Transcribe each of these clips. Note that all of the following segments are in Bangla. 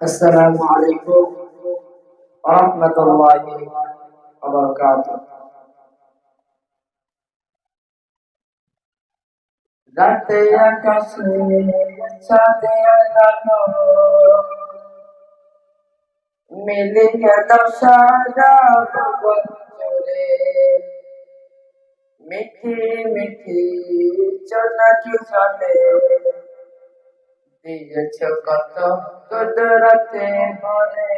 السلام عليكم ورحمة الله وبركاته রাতে আকাশে চাঁদে আলো মিলে দশারা ভুবন জুড়ে মিঠি মিঠি চনাকি চলে দিয়েছ কত কুদরতে মনে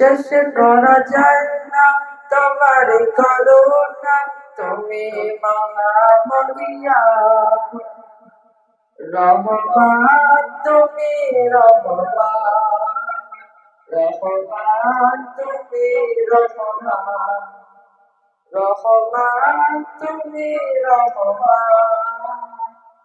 শেষ করা যায় না, তোমার করুণা, তুমি মহামরিয়া রহমান, তুমি রহমান রহমান, তুমি রহমান। রহমান, তুমি রহমান।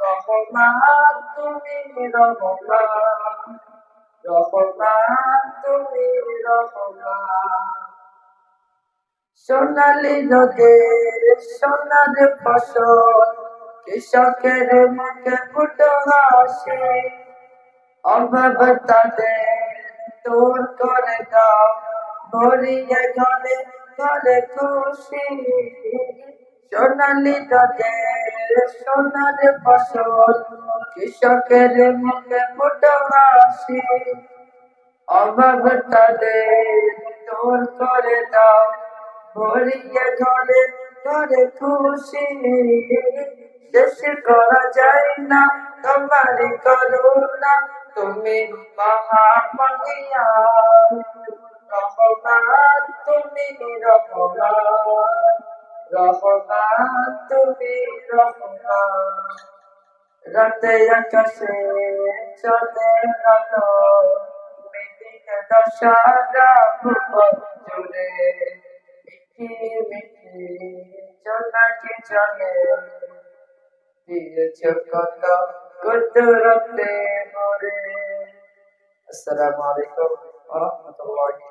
রহমান তুমি রহমান রহমান তুমি রহমান সোনালি নদের সোনার ফসল কৃষকের মুখে ফুটো হাসি অভাব তাদের দূর করে দাও। ভরিয়ে ঘরে ঘরে খুশি। সোনালি নদের সোনার ফসল, কৃষকের মুখে ফুটো হাসি অভাব তাদের দূর করে দাও, ভরিয়ে ঘরে ঘরে খুশি। শেষ করা যায় না তোমার করুণা, তুমি মহামহিয়া। রহমান তুমি রহমান রহমান তুমি রহমান রাতে আকাশে চলে আলো মিটিকে দশারা ভুবন জুড়ে মিঠি মিঠি জোনাকি চলে দিয়েছ কত কুদরতে মরে আসসালামু আলাইকুম ওয়া রাহমাতুল্লাহি